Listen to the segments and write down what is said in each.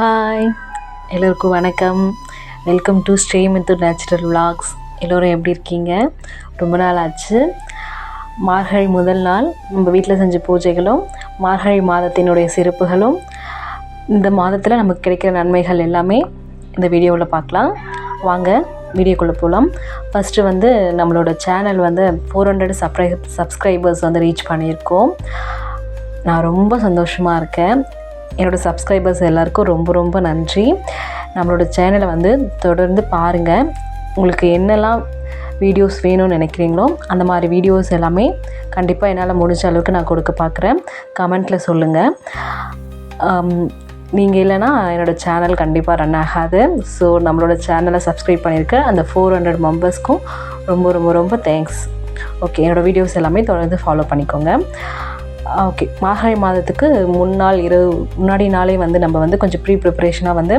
Hi எல்லோருக்கும் வணக்கம். Welcome to stay Mithu natural vlogs. எல்லோரும் எப்படி இருக்கீங்க? ரொம்ப நாள் ஆச்சு. மார்கழி முதல் நாள் நம்ம வீட்டில் செஞ்ச பூஜைகளும் மார்கழி மாதத்தினுடைய சிறப்புகளும் இந்த மாதத்தில் நமக்கு கிடைக்கிற நன்மைகள் எல்லாமே இந்த வீடியோவில் பார்க்கலாம். வாங்க வீடியோக்குள்ளே போகலாம். ஃபஸ்ட்டு வந்து நம்மளோட சேனல் வந்து ஃபோர் ஹண்ட்ரட் சப்ரை சப்ஸ்கிரைபர்ஸ் வந்து ரீச் பண்ணியிருக்கோம். நான் ரொம்ப சந்தோஷமாக இருக்கேன். என்னோடய சப்ஸ்கிரைபர்ஸ் எல்லாருக்கும் ரொம்ப ரொம்ப நன்றி. நம்மளோட சேனலை வந்து தொடர்ந்து பாருங்கள் உங்களுக்கு என்னெல்லாம் வீடியோஸ் வேணும்னு நினைக்கிறீங்களோ அந்த மாதிரி வீடியோஸ் எல்லாமே கண்டிப்பாக என்னால் முடிஞ்ச அளவுக்கு நான் கொடுக்க பார்க்குறேன் கமெண்ட்டில் சொல்லுங்கள் நீங்கள் இல்லைன்னா என்னோடய சேனல் கண்டிப்பாக ரன் ஆகாது. ஸோ நம்மளோட சேனலை சப்ஸ்கிரைப் பண்ணியிருக்க அந்த ஃபோர் ஹண்ட்ரட் மெம்பர்ஸ்க்கும் ரொம்ப ரொம்ப ரொம்ப தேங்க்ஸ் ஓகே என்னோடய வீடியோஸ் எல்லாமே தொடர்ந்து ஃபாலோ பண்ணிக்கோங்க. ஓகே மார்கழி மாதத்துக்கு முன்னாள் இரவு முன்னாடி நாளே வந்து நம்ம வந்து கொஞ்சம் ப்ரீ ப்ரிப்பரேஷனாக வந்து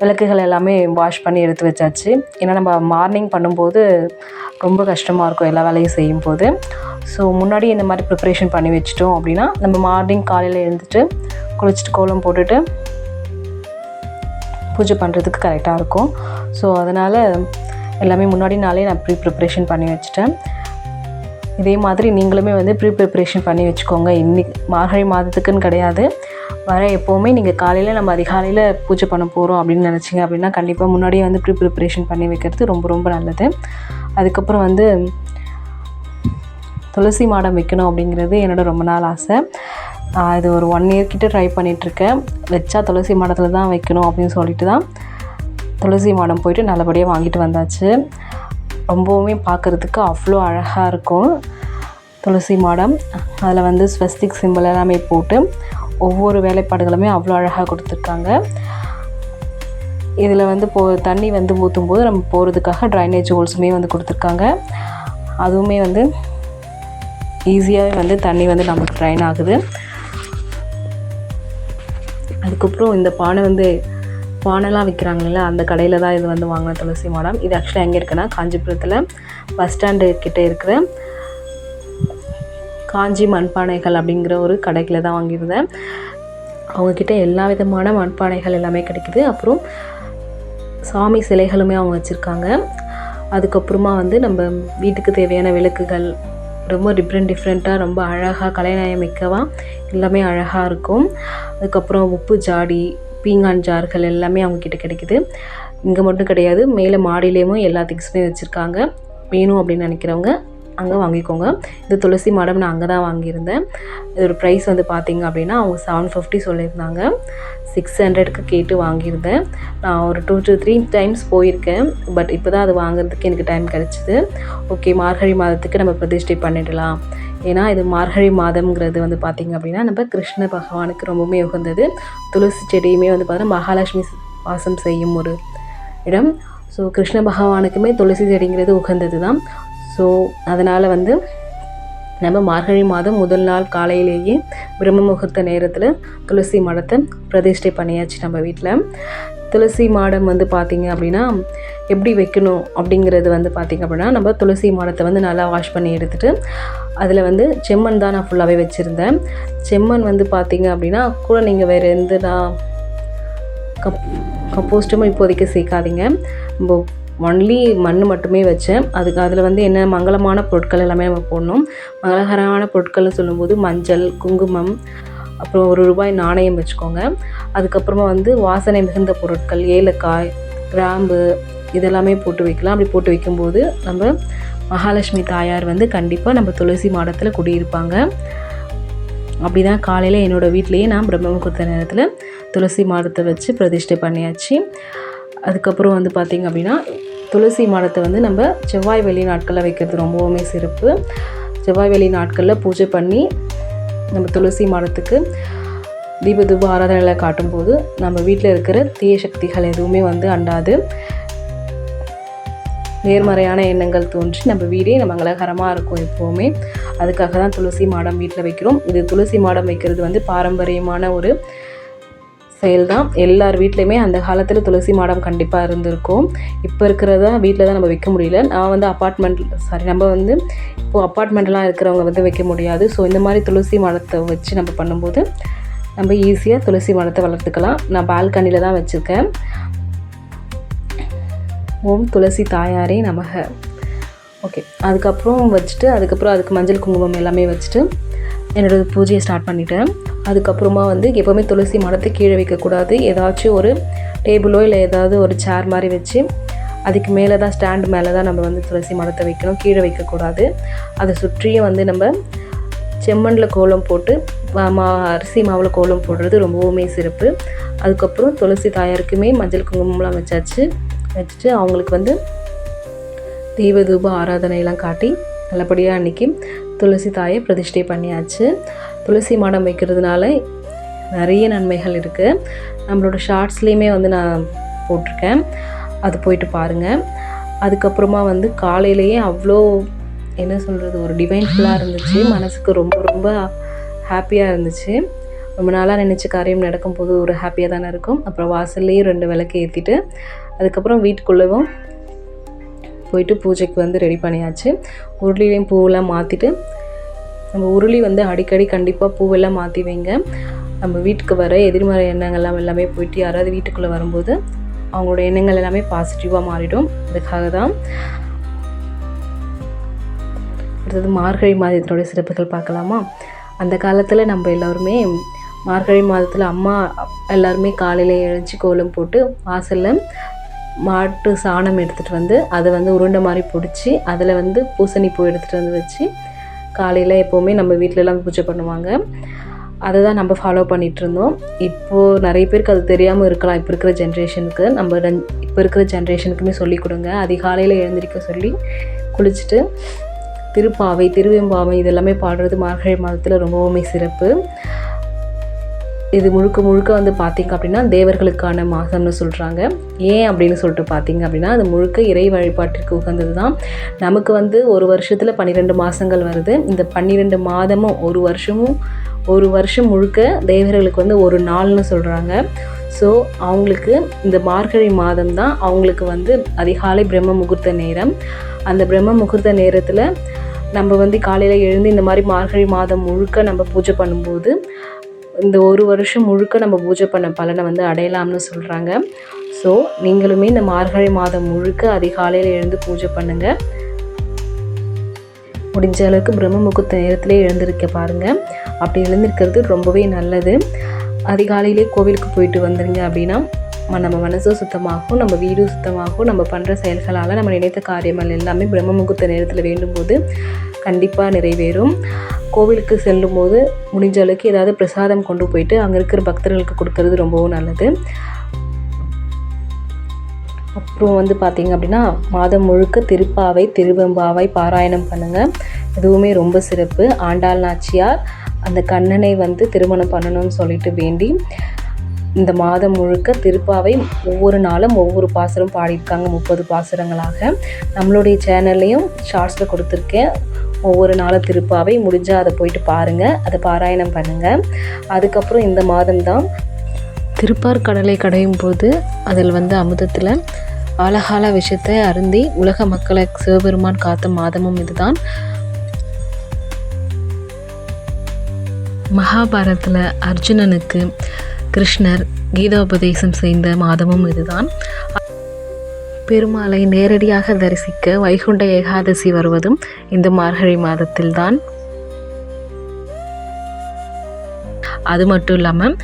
விளக்குகள் எல்லாமே வாஷ் பண்ணி எடுத்து வச்சாச்சு. ஏன்னா நம்ம மார்னிங் பண்ணும்போது ரொம்ப கஷ்டமாக இருக்கும் எல்லா வேலையும் செய்யும்போது. ஸோ முன்னாடி இந்த மாதிரி ப்ரிப்பரேஷன் பண்ணி வச்சிட்டோம் அப்படின்னா நம்ம மார்னிங் காலையில் எழுந்துட்டு குளிச்சுட்டு கோலம் போட்டுட்டு பூஜை பண்ணுறதுக்கு கரெக்டாக இருக்கும். ஸோ அதனால் எல்லாமே முன்னாடி நாளே நான் ப்ரீ ப்ரிப்ரேஷன் பண்ணி வச்சுட்டேன். இதே மாதிரி நீங்களுமே வந்து ப்ரீ ப்ரிப்பரேஷன் பண்ணி வச்சுக்கோங்க. இன்னைக்கு மார்கழி மாதத்துக்குன்னு கிடையாது. வர எப்போவுமே நீங்கள் காலையில் நம்ம அதிகாலையில் பூஜை பண்ண போகிறோம் அப்படின்னு நினச்சிங்க அப்படின்னா கண்டிப்பாக முன்னாடியே வந்து ப்ரீ ப்ரிப்பரேஷன் பண்ணி வைக்கிறது ரொம்ப ரொம்ப நல்லது. அதுக்கப்புறம் வந்து துளசி மாடம் வைக்கணும் அப்படிங்கிறது என்னோட ரொம்ப நாள் ஆசை. நான் இது ஒரு ஒன் இயர் கிட்டே ட்ரை பண்ணிகிட்ருக்கேன் வச்சா துளசி மாடத்தில் தான் வைக்கணும் அப்படின்னு சொல்லிட்டு தான் துளசி மாடம் போயிட்டு நல்லபடியாக வாங்கிட்டு வந்தாச்சு. ரொம்பவுமே பார்க்குறதுக்கு அவ்வளோ அழகாக இருக்கும். துளசி மாடம். அதில் வந்து ஸ்வஸ்திக் சிம்பிள் எல்லாமே போட்டு ஒவ்வொரு வேலைப்பாடுகளுமே அவ்வளோ அழகாக கொடுத்துருக்காங்க. இதில் வந்து போ தண்ணி வந்து ஊற்றும் போது நம்ம போகிறதுக்காக ட்ரைனேஜ் ஹோல்ஸுமே வந்து கொடுத்துருக்காங்க. அதுவுமே வந்து ஈஸியாகவே வந்து தண்ணி வந்து நமக்கு ட்ரைன் ஆகுது. அதுக்கப்புறம் இந்த பானை வந்து பானைலாம் விற்கிறாங்கல்ல அந்த கடையில் தான் இது வந்து வாங்கின துளசி மாடம். இது ஆக்சுவலாக எங்கே இருக்குன்னா காஞ்சிபுரத்தில் பஸ் ஸ்டாண்டு கிட்டே இருக்கிற காஞ்சி மண்பானைகள் அப்படிங்கிற ஒரு கடைக்கில் தான் வாங்கியிருந்தேன். அவங்கக்கிட்ட எல்லா விதமான மண்பானைகள் எல்லாமே கிடைக்குது. அப்புறம் சாமி சிலைகளுமே அவங்க வச்சுருக்காங்க. அதுக்கப்புறமா வந்து நம்ம வீட்டுக்கு தேவையான விளக்குகள் ரொம்ப டிஃப்ரெண்ட் டிஃப்ரெண்ட்டாக ரொம்ப அழகாக கலைநயம் மிக்கவா எல்லாமே அழகாக இருக்கும். அதுக்கப்புறம் உப்பு ஜாடி பீங்கான் ஜார்கள் எல்லாமே அவங்கக்கிட்ட கிடைக்குது. இங்கே மட்டும் கிடையாது மேலே மாடியிலேயும் எல்லா திங்ஸுமே வச்சுருக்காங்க. வேணும் அப்படின்னு நினைக்கிறவங்க அங்கே வாங்கிக்கோங்க. இந்த துளசி மாடம் நான் அங்கே தான் வாங்கியிருந்தேன் இதோட ப்ரைஸ் வந்து பார்த்தீங்க அப்படின்னா அவங்க செவன் ஃபிஃப்டி சொல்லியிருந்தாங்க. சிக்ஸ் ஹண்ட்ரடுக்கு கேட்டு வாங்கியிருந்தேன். நான் ஒரு டூ டு த்ரீ டைம்ஸ் போயிருக்கேன். பட் இப்போ தான் அது வாங்குறதுக்கு எனக்கு டைம் கிடச்சிது. ஓகே மார்கழி மாதத்துக்கு நம்ம பிரதிஷ்டை பண்ணிடலாம். ஏன்னா இது மார்கழி மாதம்ங்கிறது வந்து பார்த்திங்க அப்படின்னா நம்ம கிருஷ்ண பகவானுக்கு ரொம்பவுமே உகந்தது. துளசி செடியுமே வந்து பார்த்தோன்னா மகாலட்சுமி வாசம் செய்யும் ஒரு இடம். ஸோ கிருஷ்ண பகவானுக்குமே துளசி செடிங்கிறது உகந்தது தான் ஸோ அதனால் வந்து நம்ம மார்கழி மாதம் முதல் நாள் காலையிலேயே பிரம்ம முகூர்த்த நேரத்தில் துளசி மடத்தை பிரதிஷ்டை பண்ணியாச்சு நம்ம வீட்டில் துளசி மாடம் வந்து பார்த்திங்க அப்படின்னா எப்படி வைக்கணும் அப்படிங்கிறது வந்து பார்த்திங்க அப்படின்னா நம்ம துளசி மாடத்தை வந்து நல்லா வாஷ் பண்ணி எடுத்துகிட்டு அதில் வந்து செம்மண் தான் நான் ஃபுல்லாகவே வச்சுருந்தேன். செம்மண் வந்து பார்த்திங்க அப்படின்னா கூட நீங்கள் வேறு எந்த நான் கப் கம்போஸ்ட்டும் இப்போதைக்கு சேர்க்காதீங்க. நம்ம ஒன்லி மண் மட்டுமே வச்சேன். அதுக்கு அதில் வந்து என்ன மங்களமான பொருட்கள் எல்லாமே நம்ம போடணும். மங்களகரமான பொருட்கள்னு சொல்லும்போது மஞ்சள் குங்குமம் அப்புறம் ஒரு ரூபாய் நாணயம் வச்சுக்கோங்க. அதுக்கப்புறமா வந்து வாசனை மிகுந்த பொருட்கள் ஏலக்காய் கிராம்பு இதெல்லாமே போட்டு வைக்கலாம். அப்படி போட்டு வைக்கும்போது நம்ம மகாலட்சுமி தாயார் வந்து கண்டிப்பாக நம்ம துளசி மாடத்தில் குடியிருப்பாங்க. அப்படி தான் காலையில் என்னோடய வீட்லேயே நான் பிரம்ம முகூர்த்த நேரத்தில் துளசி மாடத்தை வச்சு பிரதிஷ்டை பண்ணியாச்சு. அதுக்கப்புறம் வந்து பார்த்திங்க அப்படின்னா துளசி மாடத்தை வந்து நம்ம செவ்வாய் வெளி நாட்களில் வைக்கிறது ரொம்பவுமே சிறப்பு. செவ்வாய் வெளி நாட்களில் பூஜை பண்ணி நம்ம துளசி மாடத்துக்கு தீப தூப ஆராதனைகளை காட்டும்போது நம்ம வீட்டில் இருக்கிற தீய சக்திகள் எதுவுமே வந்து அண்டாது. நேர்மறையான எண்ணங்கள் தோன்றி நம்ம வீடே நம்ம மங்களகரமாக இருக்கும் எப்போவுமே. அதுக்காக தான் துளசி மாடம் வீட்டில் வைக்கிறோம். இது துளசி மாடம் வைக்கிறது வந்து பாரம்பரியமான ஒரு செயல் தான். எல்லார் வீட்லேயுமே அந்த காலத்தில் துளசி மாடம் கண்டிப்பாக இருந்திருக்கும். இப்போ இருக்கிறதா வீட்டில் தான் நம்ம வைக்க முடியல. நான் வந்து அப்பார்ட்மெண்ட் சாரி நம்ம வந்து இப்போது அப்பார்ட்மெண்ட்லாம் இருக்கிறவங்க வந்து வைக்க முடியாது. ஸோ இந்த மாதிரி துளசி மாடத்தை வச்சு நம்ம பண்ணும்போது நம்ம ஈஸியாக துளசி மரத்தை வளர்த்துக்கலாம். நான் பால்கனியில் தான் வச்சுருக்கேன். ஓம் துளசி தாயாரே நமக. ஓகே அதுக்கப்புறம் வச்சுட்டு அதுக்கப்புறம் அதுக்கு மஞ்சள் குங்குமம் எல்லாமே வச்சுட்டு என்னோடய பூஜையை ஸ்டார்ட் பண்ணிட்டேன். அதுக்கப்புறமா வந்து எப்போவுமே துளசி மரத்தை கீழே வைக்கக்கூடாது. ஏதாச்சும் ஒரு டேபிளோ இல்லை ஏதாவது ஒரு சேர் மாதிரி வச்சு அதுக்கு மேலே தான் ஸ்டாண்ட் மேலே தான் நம்ம வந்து துளசி மரத்தை வைக்கணும். கீழே வைக்கக்கூடாது. அதை சுற்றியும் வந்து நம்ம செம்மண்ணில் கோலம் போட்டு மா- மா அரிசி மாவில் கோலம் போடுறது ரொம்பவுமே சிறப்பு. அதுக்கப்புறம் துளசி தாயாருக்குமே மஞ்சள் குங்குமம்லாம் வச்சாச்சு. வச்சுட்டு அவங்களுக்கு வந்து தெய்வ தூப ஆராதனையெல்லாம் காட்டி நல்லபடியாக அன்றைக்கி துளசி தாயை பிரதிஷ்டை பண்ணியாச்சு. துளசி மாடம் வைக்கிறதுனால நிறைய நன்மைகள் இருக்குது நம்மளோட ஷார்ட்ஸ்லேயுமே வந்து நான் போட்டிருக்கேன். அது போயிட்டு பாருங்கள் அதுக்கப்புறமா வந்து காலையிலேயே அவ்வளோ என்ன சொல்கிறது ஒரு டிவைன்ஃபுல்லாக இருந்துச்சு. மனசுக்கு ரொம்ப ரொம்ப ஹாப்பியாக இருந்துச்சு. ரொம்ப நாளாக நினச்ச காரியம் நடக்கும்போது ஒரு ஹாப்பியாக தானே இருக்கும். அப்புறம் வாசல்லையும் ரெண்டு விளக்கு ஏற்றிட்டு அதுக்கப்புறம் வீட்டுக்குள்ளவும் போயிட்டு பூஜைக்கு வந்து ரெடி பண்ணியாச்சு. உருளிலையும் பூவெல்லாம் மாற்றிட்டு நம்ம உருளி வந்து அடிக்கடி கண்டிப்பாக பூவெல்லாம் மாற்றி வைங்க. நம்ம வீட்டுக்கு வர எதிர்மறை எண்ணங்கள்லாம் எல்லாமே போயிட்டு யாராவது வீட்டுக்குள்ளே வரும்போது அவங்களோட எண்ணங்கள் எல்லாமே பாசிட்டிவாக மாறிடும். அதுக்காக தான் அடுத்தது மார்கழி மாதத்தினுடைய சிறப்புகள் பார்க்கலாமா? அந்த காலத்தில் நம்ம எல்லோருமே மார்கழி மாதத்தில் அம்மா எல்லாருமே காலையில் எழுந்துச்சி கோலம் போட்டு வாசலில் மாட்டு சாணம் எடுத்துகிட்டு வந்து அதை வந்து உருண்டை மாதிரி பிடிச்சி அதில் வந்து பூசணி பூ எடுத்துகிட்டு வந்து வச்சு காலையில் எப்போவுமே நம்ம வீட்டிலலாம் பூஜை பண்ணுவாங்க. அதை தான் நம்ம ஃபாலோ பண்ணிகிட்டு இருந்தோம். இப்போது நிறைய பேருக்கு அது தெரியாமல் இருக்கலாம். இப்போ இருக்கிற ஜென்ரேஷனுக்கு நம்ம இப்போ இருக்கிற ஜென்ரேஷனுக்குமே சொல்லிக் கொடுங்க. அதிகாலையில் எழுந்திரிக்க சொல்லி குளிச்சுட்டு திருப்பாவை திருவெம்பாவை இதெல்லாமே பாடுறது மார்கழி மாதத்தில் ரொம்பவுமே சிறப்பு. இது முழுக்க முழுக்க வந்து பார்த்திங்க அப்படின்னா தேவர்களுக்கான மாதம்னு சொல்கிறாங்க ஏன் அப்படின்னு சொல்லிட்டு பார்த்தீங்க அப்படின்னா அது முழுக்க இறை வழிபாட்டிற்கு உகந்தது தான் நமக்கு வந்து ஒரு வருஷத்தில் பன்னிரெண்டு மாதங்கள் வருது. இந்த பன்னிரெண்டு மாதமும் ஒரு வருஷமும் ஒரு வருஷம் முழுக்க தேவர்களுக்கு வந்து ஒரு நாள்னு சொல்கிறாங்க ஸோ அவங்களுக்கு இந்த மார்கழி மாதம் தான் அவங்களுக்கு வந்து அதிகாலை பிரம்ம முகூர்த்த நேரம். அந்த பிரம்ம முகூர்த்த நேரத்தில் நம்ம வந்து காலையில் எழுந்து இந்த மாதிரி மார்கழி மாதம் முழுக்க நம்ம பூஜை பண்ணும்போது இந்த ஒரு வருஷம் முழுக்க நம்ம பூஜை பண்ண பலனை வந்து அடையலாம்னு சொல்கிறாங்க ஸோ நீங்களுமே இந்த மார்கழி மாதம் முழுக்க அதிகாலையில் எழுந்து பூஜை பண்ணுங்கள் முடிஞ்ச அளவுக்கு பிரம்ம முகூர்த்த நேரத்திலே எழுந்திருக்க பாருங்கள் அப்படி எழுந்திருக்கிறது ரொம்பவே நல்லது. அதிகாலையிலே கோவிலுக்கு போயிட்டு வந்துருங்க அப்படின்னா நம்ம மனசும் சுத்தமாகும் நம்ம வீடும் சுத்தமாகும் நம்ம பண்ணுற செயல்களால் நம்ம நினைத்த காரியங்கள் எல்லாமே பிரம்ம முகூர்த்த நேரத்தில் வேண்டும் போது கண்டிப்பாக நிறைவேறும். கோவிலுக்கு செல்லும்போது முடிஞ்ச அளவுக்கு ஏதாவது பிரசாதம் கொண்டு போயிட்டு அங்கே இருக்கிற பக்தர்களுக்கு கொடுக்கறது ரொம்பவும் நல்லது. அப்புறம் வந்து பார்த்திங்க அப்படின்னா மாதம் முழுக்க திருப்பாவை திருவெம்பாவை பாராயணம் பண்ணுங்கள் இதுவுமே ரொம்ப சிறப்பு. ஆண்டாள் நாச்சியார் அந்த கண்ணனை வந்து திருமணம் பண்ணணும்னு சொல்லிட்டு வேண்டி இந்த மாதம் முழுக்க திருப்பாவை ஒவ்வொரு நாளும் ஒவ்வொரு பாசுரம் பாடியிருக்காங்க முப்பது பாசுரங்களாக. நம்மளுடைய சேனல்லையும் ஷார்ட்ஸில் கொடுத்துருக்கேன். ஒவ்வொரு நாளும் திருப்பாவை முடிஞ்சால் அதை போயிட்டு பாருங்கள் அதை பாராயணம் பண்ணுங்கள் அதுக்கப்புறம் இந்த மாதம்தான் திருப்பார் கடலை கடையும் போது அதில் வந்து அமுதத்தில் அழகால விஷயத்தை அருந்தி உலக மக்களை சிவபெருமான் காத்த மாதமும் இதுதான். மகாபாரதத்தில் அர்ஜுனனுக்கு கிருஷ்ணர் கீதோபதேசம் செய்த மாதமும் இதுதான். பெருமாளை நேரடியாக தரிசிக்க வைகுண்ட ஏகாதசி வருவதும் இந்த மார்கழி மாதத்தில்தான். அது மட்டும் இல்லாமல்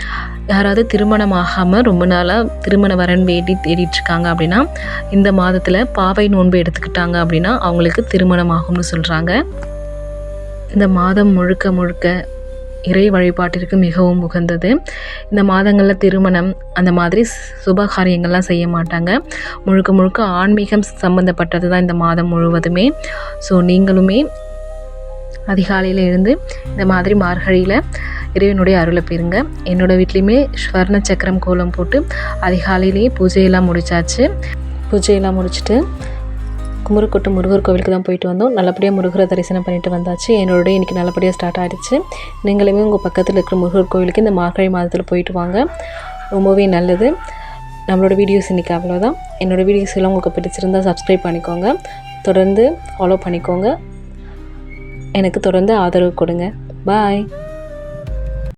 யாராவது திருமணம் ஆகாமல் ரொம்ப நாளாக திருமண வரன் வேண்டி தேடிட்டு இருக்காங்க அப்படின்னா இந்த மாதத்தில் பாவை நோன்பு எடுத்துக்கிட்டாங்க அப்படின்னா அவங்களுக்கு திருமணம் ஆகும்னு சொல்கிறாங்க இந்த மாதம் முழுக்க முழுக்க இறை வழிபாட்டிற்கு மிகவும் உகந்தது. இந்த மாதங்களில் திருமணம் அந்த மாதிரி சுப காரியங்கள்லாம் செய்ய மாட்டாங்க. முழுக்க முழுக்க ஆன்மீகம் சம்மந்தப்பட்டது தான் இந்த மாதம் முழுவதுமே. ஸோ நீங்களுமே அதிகாலையில் எழுந்து இந்த மாதிரி மார்கழியில் இறைவனுடைய அருளை பெறுங்க. என்னோடய வீட்லேயுமே ஸ்வர்ண சக்கரம் கோலம் போட்டு அதிகாலையிலேயே பூஜையெல்லாம் முடிச்சாச்சு. பூஜையெல்லாம் முடிச்சுட்டு குமரக்கோட்டை முருகர் கோவிலுக்கு தான் போயிட்டு வந்தோம். நல்லபடியாக முருகரை தரிசனம் பண்ணிட்டு வந்தாச்சு. என்னோட இன்றைக்கி நல்லபடியாக ஸ்டார்ட் ஆகிடுச்சு நீங்களுமே உங்கள் பக்கத்தில் இருக்கிற முருகர் கோவிலுக்கு இந்த மார்கழி மாதத்தில் போயிட்டு வாங்க. ரொம்பவே நல்லது. நம்மளோட வீடியோஸ் இன்றைக்கி அவ்வளோதான் என்னோடய வீடியோஸ் எல்லாம் உங்களுக்கு பிடிச்சிருந்தால் சப்ஸ்கிரைப் பண்ணிக்கோங்க. தொடர்ந்து ஃபாலோ பண்ணிக்கோங்க. எனக்கு தொடர்ந்து ஆதரவு கொடுங்க. பாய்